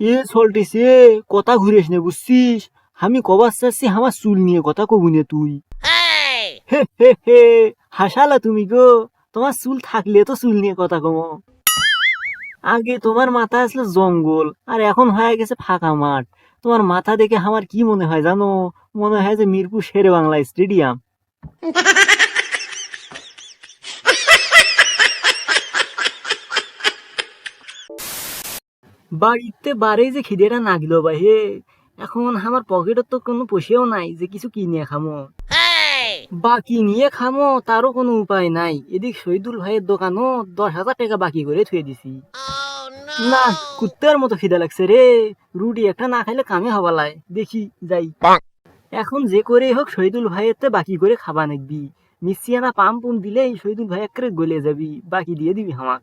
এ চলতেছে কথা ঘুরিস নে বুঝছিস? আমি কবার চাচ্ছি আমার চুল নিয়ে কথা কবু নে তুই। হে হে হে হাসালা তুমি গো। তোমার চুল থাকলে তো চুল নিয়ে কথা কমো। আগে তোমার মাথা আসলে জঙ্গল আর এখন হয়ে গেছে ফাঁকা মাঠ। তোমার মাথা দেখে আমার কি মনে হয় জানো? মনে হয় যে মিরপুর শেরে বাংলা স্টেডিয়াম। বাড়িতে বারে যে খিদেটা নাগিল ভাই হে। এখন আমার পকেটের তো কোনো পয়সাও নাই যে কিছু কিনে খামো। বাকি নিয়ে খামো তারও কোনো উপায় নাই। এদিক শহীদুল ভাইয়ের দোকানও দশ হাজার টাকা বাকি করে থুয়ে দিছি। না কুত্তার মতো খিদে লাগছে রে। রুটি একটা না খাইলে কামে হবালায় দেখি যাই। এখন যে করে হোক শহীদুল ভাইয়ের তে বাকি করে খাবা নাকবি মিসিয়ানা পাম পুম দিলেই শহীদুল ভাই একেবারে গলে যাবি। বাকি দিয়ে দিবি হামাক।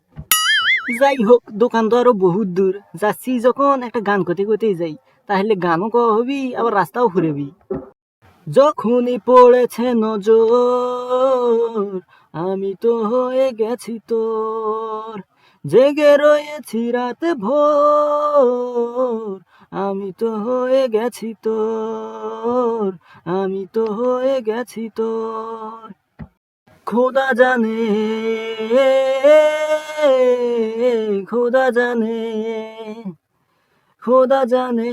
যাই হোক দোকান তো আরও বহুত দূর। যাচ্ছি যখন একটা গান করতে করতেই যাই, তাহলে গানও কওয়া হবি, আবার রাস্তাও ঘুরেবি। যখনই পড়েছে নজর, আমি তো হয়ে গেছি তোর। জেগে রয়েছি রাতে ভোর, আমি তো হয়ে গেছি তোর, আমি তো হয়ে গেছি তোর। খোদা জানে খোদা জানে খোদা জানে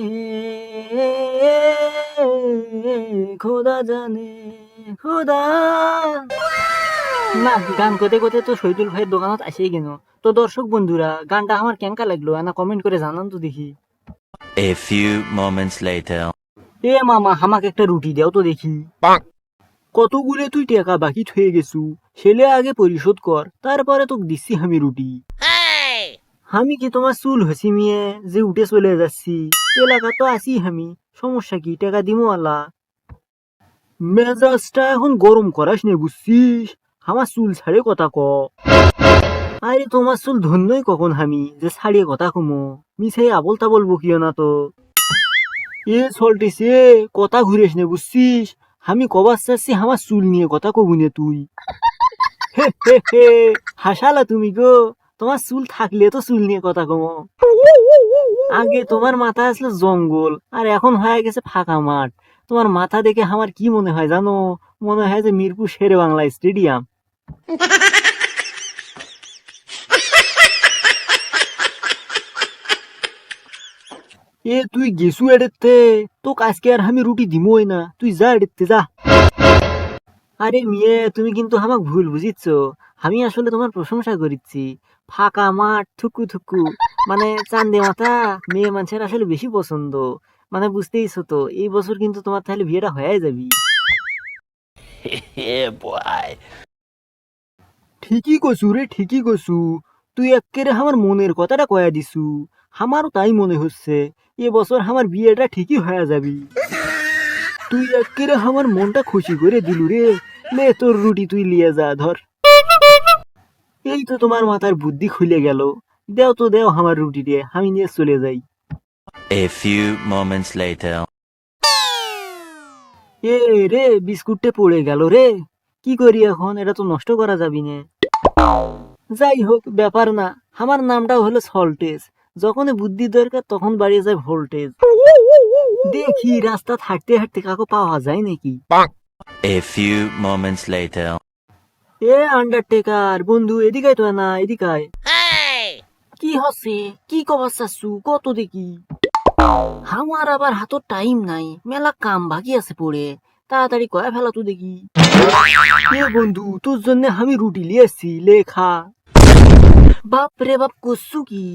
খোদা জানে খোদা। না গান করতে করতে তো শহীদুল ভাইয়ের দোকানত আসেই গেল তো দর্শক বন্ধুরা গানটা আমার কেনকা লাগল না কমেন্ট করে জানান তো দেখি। A few moments later. এ মামা আমাকে একটা রুটি দাও তো দেখি। কতগুলো তুই টাকা বাকি থয়ে গেছু? সেলে আগে পরিশোধ কর তারপরে তোকে দিচ্ছি আমি রুটি। আমি কি তোমার চুল হসি মিয়ে যে উঠে চলে যাচ্ছি? এলাকা তো আছি আমি সমস্যা কি? টাকা দিমো আল্লাহ। মেজাজটা এখন গরম করাস নে বুঝছিস? আমার চুল ছাড়ে কথা ক। আরে তোমার চুল ধন্যই কখন আমি যে ছাড়িয়ে কথা কমো। মিছাই আবল তাবল বকিও না তো। এ চলতেছে কথা ঘুরেস নে বুঝছিস? আমি কবার চাচ্ছি আমার চুল নিয়ে কথা কবু নে তুই। হাসালা তুমি গো। তোমার চুল থাকলে তো চুল নিয়ে কথা কমো। আগে তোমার মাথা আসলে জঙ্গল, আর এখন হয়ে গেছে ফাঁকা মাঠ। তোমার মাথা দেখে আমার কি মনে হয় জানো? মনে হয় যে মিরপুর শেরে বাংলা স্টেডিয়াম। এ তুই গেছু এড়েতে তোকে আজকে আর আমি রুটি দিমই না। তুই যা এড়েতে যা। আরে মেয়ে তুমি কিন্তু আমাকে ভুল বুঝিচ্ছ। আমি আসলে তোমার প্রশংসা করিচ্ছি। ফাঁকা মাঠ থুকু থুকু। মানে চান্দে মাথা মেয়ে মানুষের আসলে বেশি পছন্দ। মানে বুঝতেইছো তো এই বছর কিন্তু তোমার তাহলে বিয়েটা হয়ে যাবি। ঠিকই কছু রে ঠিকই কছু তুই একেরে আমার মনের কথাটা কয়া দিছু আমারও তাই মনে হচ্ছে এ বছর আমার বিয়েটা ঠিকই হয়ে যাবি। তুই একেরে আমার মনটা খুশি করে দিলু রে। লে তোর রুটি তুই লিয়ে যা ধর। এই তো তোমার মাথার বুদ্ধি খুলে গেল। দেও তো দেও আমার রুটি দিয়ে আমি নিয়ে চলে যাই। A few moments later. এ রে বিস্কুটটা পড়ে গেল রে। কি করি এখন? এটা তো নষ্ট করা যাবি না। যাই হোক ব্যাপার না। আমার নামটাও হলো সল্টেজ যখন বুদ্ধি দরকার তখন বাড়িয়ে যায় ভোল্টেজ দেখি রাস্তা হাঁটতে হাঁটতে কাকু পাওয়া যায় নাকি? A few moments later. এ আন্ডারটেকার বন্ধু এদিকায় তো না এদিকায় কি হচ্ছে? কি কবার চাচ্ছু? কত দেখি। আমার আবার হাতত টাইম নাই মেলা কাম বাকি আছে পড়ে। তাড়াতাড়ি কয়া ফেলা তো দেখি। এ বন্ধু তোর জন্য আমি রুটি লিয়ে এসছি লেখা। বাপ রে বাপ করছু কি?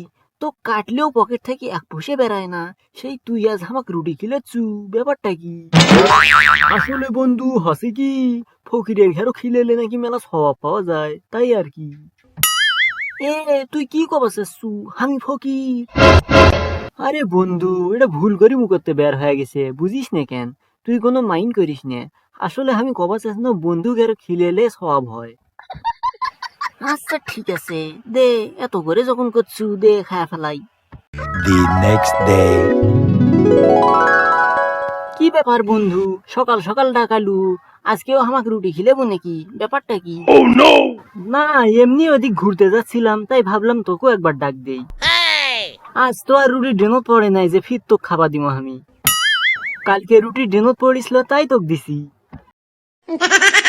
তো কাটলেও পকেট থেকে এক পয়সা বেড়ায় না। সেই তুই আজ আমাকে রুটি খিলেছু ব্যাপারটা কি? আসলে বন্ধু, হসে কি? ফকিরের ঘেরও খিলেলে নাকি মেলা স্বভাব পাওয়া যায়, তাই আর কি। এ তুই কি কবাসু আমি ফকির। আরে বন্ধু, এটা ভুল করে মুখতে বের হয়ে গেছে, বুঝিস না কেন? তুই কোনো মাইন্ড করিস না। আসলে আমি কবা চাস না বন্ধু ঘেরো খিলেলে স্বভাব হয়। আচ্ছা ঠিক আছে। দে এত করে যখন করছু দে খায়া ফেলাই। The next day. কি ব্যাপার বন্ধু? সকাল সকাল ডাকালু। আজকেও আমাকে রুটি খিলেবো নাকি? ব্যাপারটা কি? না এমনি ওদিক ঘুরতে যাচ্ছিলাম তাই ভাবলাম তোকেও একবার ডাক দেই। আজ তো আর রুটি ড্রেনত পড়ে নাই যে ফির তোক খাবা দিম আমি। কালকে রুটি ড্রেনত পড়িছিল তাই তোক দিছি।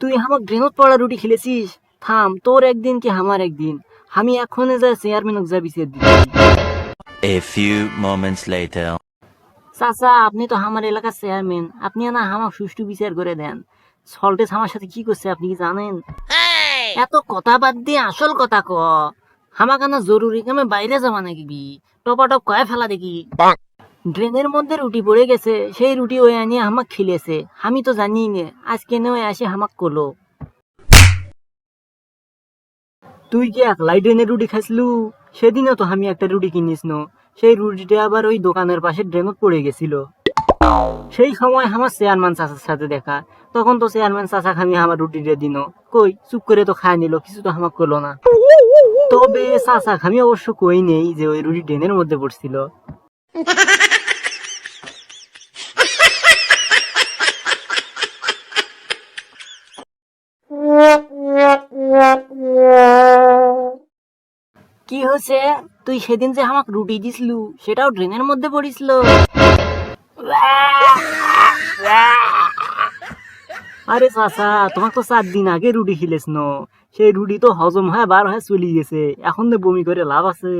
তুই আমার ড্রেনত পড়া রুটি খেলেছিস। থাম তোর একদিন কি আমার একদিন। আমি এখনে যা চেয়ারম্যানক যা বিচার দিচ্ছি A few moments later. চাচা আপনি তো আমার এলাকার চেয়ারম্যান আপনি না আমার সুষ্ঠু বিচার করে দেন। সল্টেস আমার সাথে কি করছে আপনি কি জানেন? এত কথা বাদ দিয়ে আসল কথা ক। আমাকে না জরুরি কামে বাইরে যাওয়া নাকি টপা টপ কয়ে ফেলা দেখি। ড্রেনের মধ্যে রুটি পড়ে গেছে, সেই রুটি ওই আনিয়ে আমাক খিলেছে। আমি তো জানি নে, আজকে নেওয়া আসে আমাক কলো। তুই কি একলাই ড্রেনের রুটি খাইছলু? সেদিনও তো আমি একটা রুটি কিনিস নো, সেই রুটিটা আবার ওই দোকানের পাশে ড্রেনত পড়ে গেছিল। সেই সময় আমার চেয়ারম্যান চাচার সাথে দেখা, তখন তো চেয়ারম্যান চাচা খামি আমার রুটিটা দিন। কই, চুপ করে তো খায় নিল, কিছু তো আমাকে করল না। তবে চাচা খামি অবশ্য কই নেই যে ওই রুটি ড্রেনের মধ্যে পড়ছিল। কি হয়েছে? তুই সেদিন যে আমাকে রুটি দিছিলু, সেটাও ড্রেনের মধ্যে পড়িছিল। আরে চাচা, তোমাকে তো চার দিন আগে রুটি খিলেছ ন? সেই রুটি তো হজম হয়ে বার হয়ে চলে গেছে। এখন তো বমি করে লাভ আছে।